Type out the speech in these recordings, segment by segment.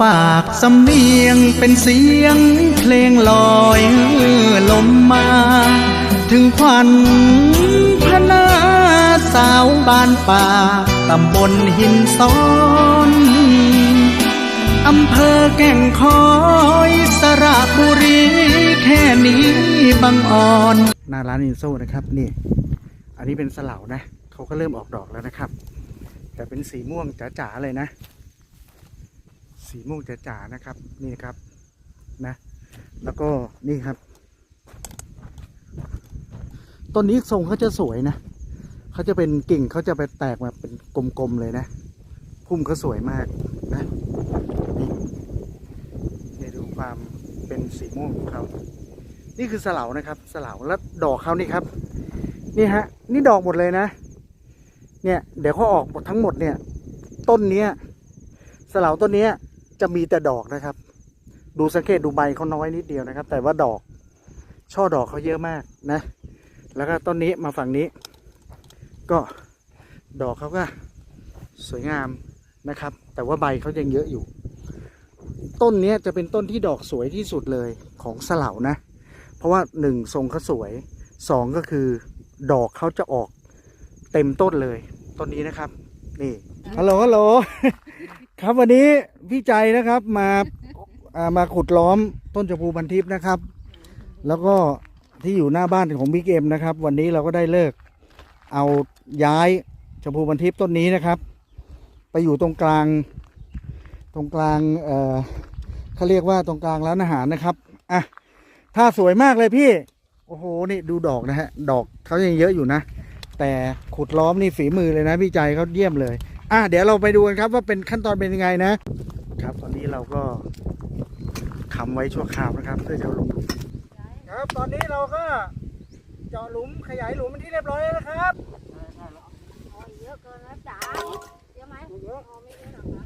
ฝากสำเนียงเป็นเสียงเพลงลอยลมมา ถึงควันพนาสาวบ้านป่าตำบลหินซ้อนอำเภอแก่งคอยสระบุรีแค่นี้บังอ่อนหน้าร้านอินโซนะครับนี่ อันนี้เป็นสลานะ เขาก็เริ่มออกดอกแล้วนะครับ แต่เป็นสีม่วงจ๋าๆเลยนะ สีม่วงจ๋าๆนะครับ นี่ครับนะ แล้วก็นี่ครับต้นนี้ทรงเขาจะสวยนะเขาจะเป็นกิ่งเขาจะไปแตกมาเป็นกลมๆเลยนะ พุ่มเขาสวยมากนะนี่นี่ดูความเป็นสีม่วงของเขานี่คือสลานะครับ สลาแล้วดอกเขานี่ครับ นี่ฮะ นี่ดอกหมดเลยนะ เนี่ย เดี๋ยวเขาออกหมดทั้งหมดเนี่ย ต้นเนี้ยสลาต้นเนี้ย จะมีแต่ดอกนะครับ ดูสังเกตดูใบเขาน้อยนิดเดียวนะครับ แต่ว่าดอก ช่อดอกเขาเยอะมากนะ แล้วก็ต้นนี้มาฝั่งนี้ ก็ดอกเขาก็สวยงามนะครับ แต่ว่าใบเขายังเยอะอยู่ ต้นนี้จะเป็นต้นที่ดอกสวยที่สุดเลยของสเหลานะ เพราะว่าหนึ่งทรงเขาสวยสองก็คือ ดอกเขาจะออกเต็มต้นเลย ต้นนี้นะครับ นี่ฮัลโหลฮัลโหล ครับวันนี้พี่ใจนะครับมาอ่ามาขุดล้อมต้นจพูพันทิพย์นะครับ แล้วก็ที่อยู่หน้าบ้านของบิ๊กเอ็มนะครับ วันนี้เราก็ได้เลิก เอาย้ายจพูพันทิพย์ต้นนี้นะครับ ไปอยู่ตรงกลาง ตรงกลางเอ่อเขาเรียกว่าตรงกลางร้านอาหารนะครับอะถ้าสวยมากเลยพี่ โอ้โหนี่ดูดอกนะฮะ ดอกเขายังเยอะอยู่นะ แต่ขุดล้อมนี่ฝีมือเลยนะพี่ใจเขาเยี่ยมเลย อะเดี๋ยวเราไปดูกันครับว่าเป็นขั้นตอนเป็นยังไงนะ ครับ ตอนนี้เราก็คำไว้ชั่วคราวนะครับ เพื่อจะเอาลงหลุมครับ ตอนนี้เราก็เจาะหลุมขยายหลุมเป็นที่เรียบร้อยแล้วนะครับเยอะเกินนะจ๋าเยอะไหมเยอะอ๋อไม่เยอะหรอกนะ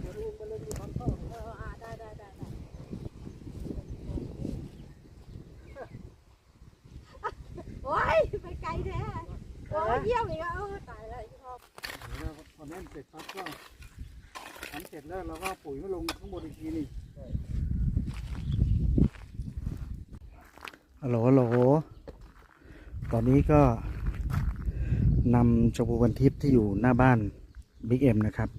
เอออ่าได้ได้ได้ได้โอ้ยไปไกลแท้โอ้ยเยี่ยมอีกแล้วเออตายแล้วพี่พ่อ พอแน่น เสร็จปั๊บก็ทำเสร็จแล้วเราก็ปุ๋ยมาลงข้างบนอีกทีนึงฮัลโหลฮัลโหลตอนนี้ก็นำชมพูวันทิพย์ที่อยู่หน้าบ้านบิ๊กเอ็มนะครับ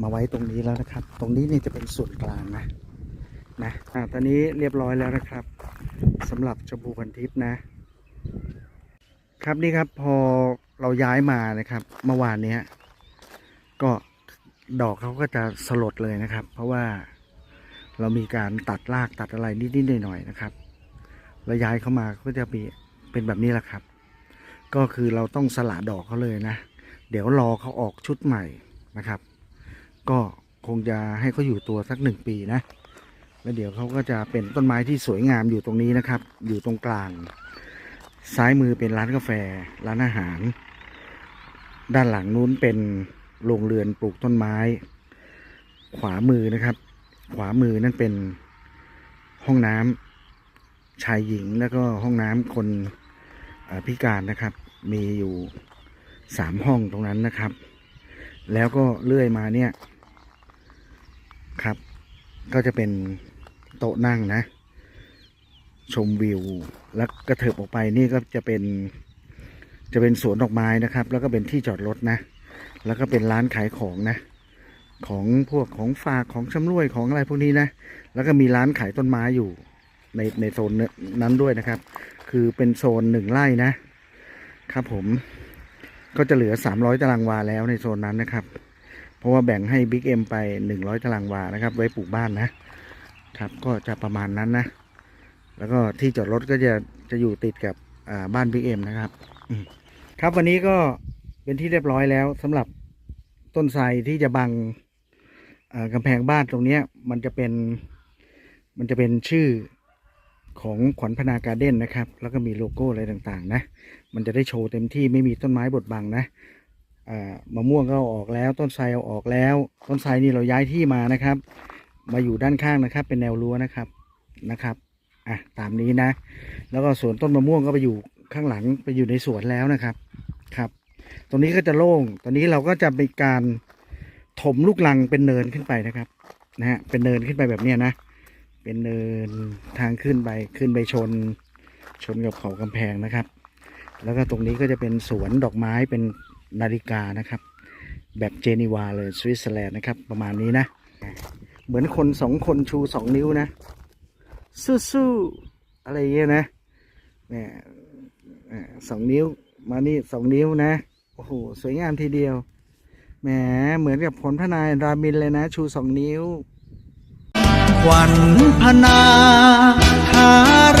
มาไว้ตรงนี้แล้วนะครับ ตรงนี้นี่จะเป็นส่วนกลางนะนะอ่าตอนนี้เรียบร้อยแล้วนะครับสำหรับชมพูพันทิพย์นะ ครับนี่ครับพอเราย้ายมานะครับ เมื่อวานเนี้ย ก็ดอกเขาก็จะสลดเลยนะครับ เพราะว่าเรามีการตัดรากตัดอะไรนิดๆหน่อยๆนะครับแล้วย้ายเข้ามาก็จะมีเป็นแบบนี้แหละครับ ก็คือเราต้องสละดอกเขาเลยนะ เดี๋ยวรอเขาออกชุดใหม่นะครับ ก็คงจะให้เขาอยู่ตัวสักหนึ่งปีนะ แล้วเดี๋ยวเขาก็จะเป็นต้นไม้ที่สวยงามอยู่ตรงนี้นะครับ อยู่ตรงกลาง ซ้ายมือเป็นร้านกาแฟ ร้านอาหาร ด้านหลังนู้นเป็น โรงเรือนปลูกต้นไม้ ขวามือนะครับ ขวามือนั่นเป็นห้องน้ำชายหญิงแล้วก็ห้องน้ำคนพิการนะครับ มีอยู่สามห้องตรงนั้นนะครับ แล้วก็เลื่อยมาเนี่ยครับ ก็จะเป็นโต๊ะนั่งนะ ชมวิว แล้วกระเถิบออกไปนี่ก็จะเป็นจะเป็นสวนดอกไม้นะครับ แล้วก็เป็นที่จอดรถนะ แล้วก็เป็นร้านขายของนะ ของพวกของฝากของชำรวยของอะไรพวกนี้นะ แล้วก็มีร้านขายต้นไม้อยู่ในในโซนนั้นด้วยนะครับ คือเป็นโซนหนึ่งไร่นะ ครับผม ก็จะเหลือ300ตารางวาแล้วในโซนนั้นนะครับ เพราะว่าแบ่งให้บิ๊กเอ็มไป100ตารางวานะครับ ไว้ปลูกบ้านนะครับ ก็จะประมาณนั้นนะ แล้วก็ที่จอดรถก็จะจะอยู่ติดกับบ้านบิ๊กเอ็มนะครับ ครับวันนี้ก็ เป็นที่เรียบร้อยแล้วสำหรับต้นไทรที่จะบังอ่ากำแพงบ้านตรงเนี้ยมันจะเป็นมันจะเป็นชื่อของขวัญพนาการเด้นนะครับ แล้วก็มีโลโก้อะไรต่างๆ นะ มันจะได้โชว์เต็มที่ไม่มีต้นไม้บดบังนะมะม่วงก็เอาออกแล้ว ต้นไทรเอาออกแล้ว ต้นไทรนี่เราย้ายที่มานะครับ มาอยู่ด้านข้างนะครับ เป็นแนวรั้วนะครับนะครับอะตามนี้นะ แล้วก็สวนต้นมะม่วงก็ไปอยู่ข้างหลังไปอยู่ในสวนแล้วนะครับครับ ตรงนี้ก็จะโล่ง ตอนนี้เราก็จะมีการถมลูกลังเป็นเนินขึ้นไปนะครับ นะฮะ เป็นเนินขึ้นไปแบบเนี้ยนะ เป็นเนินทางขึ้นไป ขึ้นไปชน ชนกับเขากำแพงนะครับ แล้วก็ตรงนี้ก็จะเป็นสวนดอกไม้เป็นนาฬิกานะครับ แบบเจนีวาเลยสวิตเซอร์แลนด์นะครับ ประมาณนี้นะ เหมือนคนสองคนชูสองนิ้วนะ สู้ๆอะไรเงี้ยนะเนี่ยสองนิ้ว มานี่สองนิ้วนะ โอ้โห สวยงามทีเดียว แหม เหมือนกับผลพระนายรามินเลยนะ ชูสองนิ้ว ขวัญพนาคา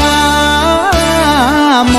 ราม